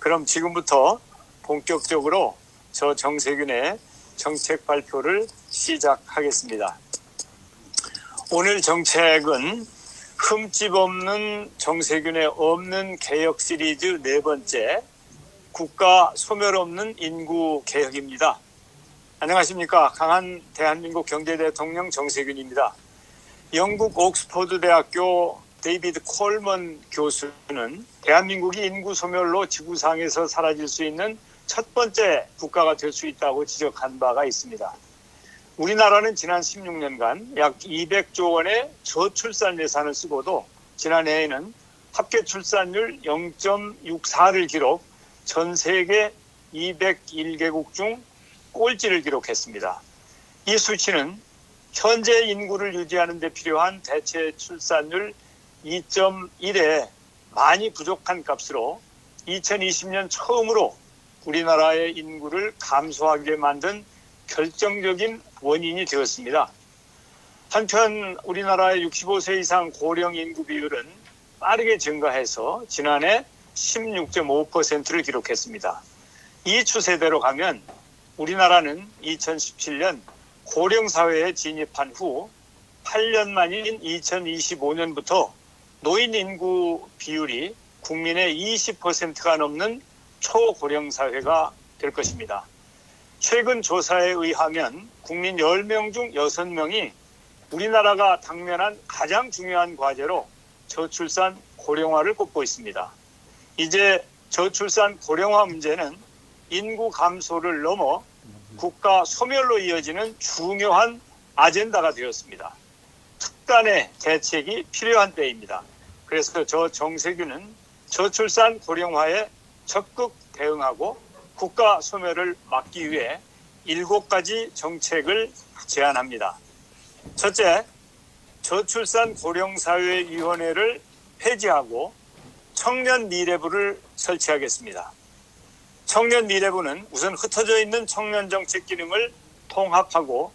그럼 지금부터 본격적으로 저 정세균의 정책 발표를 시작하겠습니다. 오늘 정책은 흠집 없는 정세균의 없는 개혁 시리즈 네 번째 국가 소멸 없는 인구 개혁입니다. 안녕하십니까. 강한 대한민국 경제 대통령 정세균입니다. 영국 옥스퍼드 대학교 데이비드 콜먼 교수는 대한민국이 인구 소멸로 지구상에서 사라질 수 있는 첫 번째 국가가 될 수 있다고 지적한 바가 있습니다. 우리나라는 지난 16년간 약 200조 원의 저출산 예산을 쓰고도 지난해에는 합계 출산율 0.64를 기록 전 세계 201개국 중 꼴찌를 기록했습니다. 이 수치는 현재 인구를 유지하는 데 필요한 대체 출산율 2.1에 많이 부족한 값으로 2020년 처음으로 우리나라의 인구를 감소하게 만든 결정적인 원인이 되었습니다. 한편 우리나라의 65세 이상 고령 인구 비율은 빠르게 증가해서 지난해 16.5%를 기록했습니다. 이 추세대로 가면 우리나라는 2017년 고령 사회에 진입한 후 8년 만인 2025년부터 노인 인구 비율이 국민의 20%가 넘는 초고령 사회가 될 것입니다. 최근 조사에 의하면 국민 10명 중 6명이 우리나라가 당면한 가장 중요한 과제로 저출산 고령화를 꼽고 있습니다. 이제 저출산 고령화 문제는 인구 감소를 넘어 국가 소멸로 이어지는 중요한 아젠다가 되었습니다. 특단의 대책이 필요한 때입니다. 그래서 저 정세균은 저출산 고령화에 적극 대응하고 국가 소멸을 막기 위해 일곱 가지 정책을 제안합니다. 첫째, 저출산 고령사회위원회를 폐지하고 청년 미래부를 설치하겠습니다. 청년 미래부는 우선 흩어져 있는 청년 정책 기능을 통합하고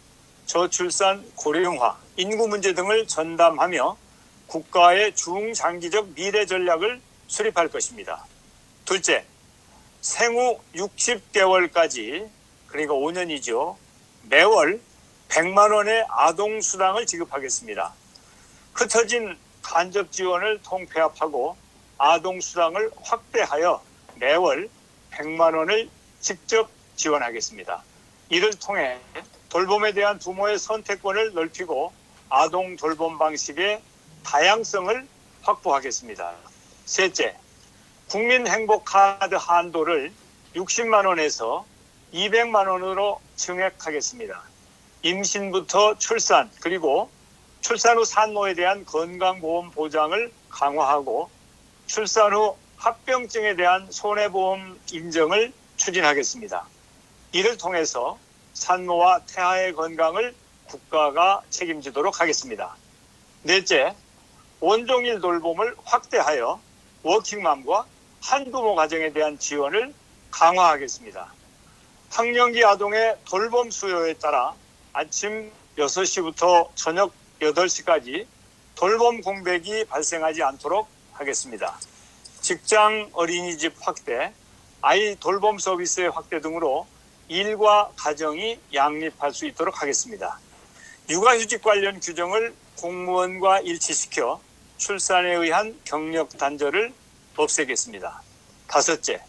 저출산 고령화, 인구 문제 등을 전담하며 국가의 중장기적 미래 전략을 수립할 것입니다. 둘째, 생후 60개월까지 그러니까 5년이죠. 매월 100만 원의 아동 수당을 지급하겠습니다. 흩어진 간접 지원을 통폐합하고 아동 수당을 확대하여 매월 100만 원을 직접 지원하겠습니다. 이를 통해 돌봄에 대한 부모의 선택권을 넓히고 아동 돌봄 방식의 다양성을 확보하겠습니다. 셋째, 국민 행복 카드 한도를 60만 원에서 200만 원으로 증액하겠습니다. 임신부터 출산 그리고 출산 후 산모에 대한 건강보험 보장을 강화하고 출산 후 합병증에 대한 손해보험 인정을 추진하겠습니다. 이를 통해서 산모와 태아의 건강을 국가가 책임지도록 하겠습니다. 넷째, 온종일 돌봄을 확대하여 워킹맘과 한부모 가정에 대한 지원을 강화하겠습니다. 학령기 아동의 돌봄 수요에 따라 아침 6시부터 저녁 8시까지 돌봄 공백이 발생하지 않도록 하겠습니다. 직장 어린이집 확대, 아이 돌봄 서비스의 확대 등으로 일과 가정이 양립할 수 있도록 하겠습니다. 육아휴직 관련 규정을 공무원과 일치시켜 출산에 의한 경력 단절을 없애겠습니다. 다섯째,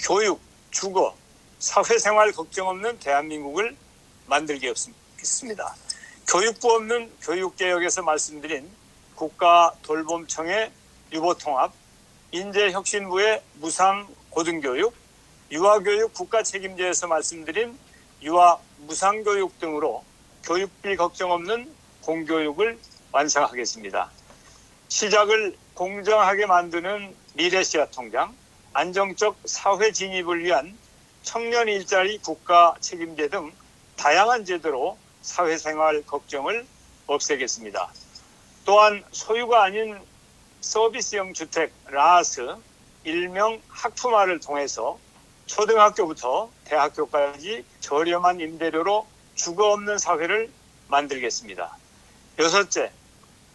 교육, 주거, 사회생활 걱정 없는 대한민국을 만들겠습니다. 교육부 없는 교육개혁에서 말씀드린 국가 돌봄청의 유보통합, 인재혁신부의 무상 고등교육, 유아교육 국가 책임제에서 말씀드린 유아 무상교육 등으로 교육비 걱정 없는 공교육을 완성하겠습니다. 시작을 공정하게 만드는 미래시아 통장, 안정적 사회 진입을 위한 청년 일자리 국가 책임제 등 다양한 제도로 사회생활 걱정을 없애겠습니다. 또한 소유가 아닌 서비스형 주택 라스 일명 학품화를 통해서 초등학교부터 대학교까지 저렴한 임대료로 주거 없는 사회를 만들겠습니다. 여섯째,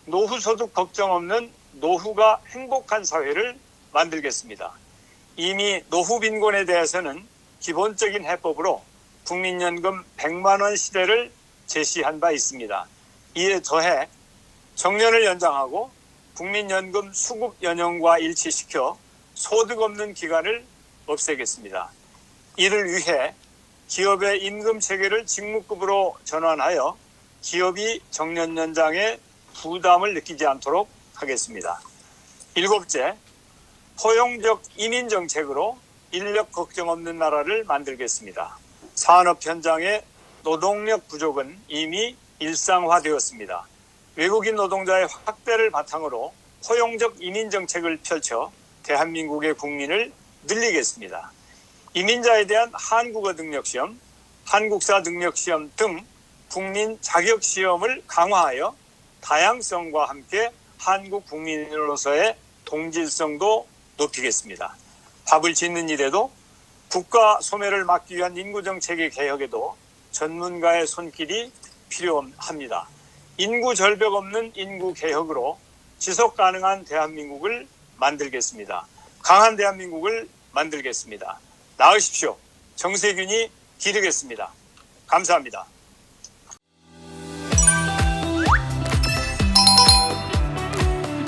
노후 소득 걱정 없는 노후가 행복한 사회를 만들겠습니다. 이미 노후 빈곤에 대해서는 기본적인 해법으로 국민연금 100만 원 시대를 제시한 바 있습니다. 이에 더해 정년을 연장하고 국민연금 수급 연형과 일치시켜 소득 없는 기간을 없애겠습니다. 이를 위해 기업의 임금 체계를 직무급으로 전환하여 기업이 정년 연장에 부담을 느끼지 않도록 하겠습니다. 일곱째, 포용적 이민 정책으로 인력 걱정 없는 나라를 만들겠습니다. 산업 현장의 노동력 부족은 이미 일상화되었습니다. 외국인 노동자의 확대를 바탕으로 포용적 이민 정책을 펼쳐 대한민국의 국민을 늘리겠습니다. 이민자에 대한 한국어 능력 시험, 한국사 능력 시험 등 국민 자격 시험을 강화하여 다양성과 함께 한국 국민으로서의 동질성도 높이겠습니다. 밥을 짓는 일에도 국가 소멸을 막기 위한 인구 정책의 개혁에도 전문가의 손길이 필요합니다. 인구 절벽 없는 인구 개혁으로 지속 가능한 대한민국을 만들겠습니다. 강한 대한민국을 만들겠습니다. 나으십시오. 정세균이 기르겠습니다. 감사합니다.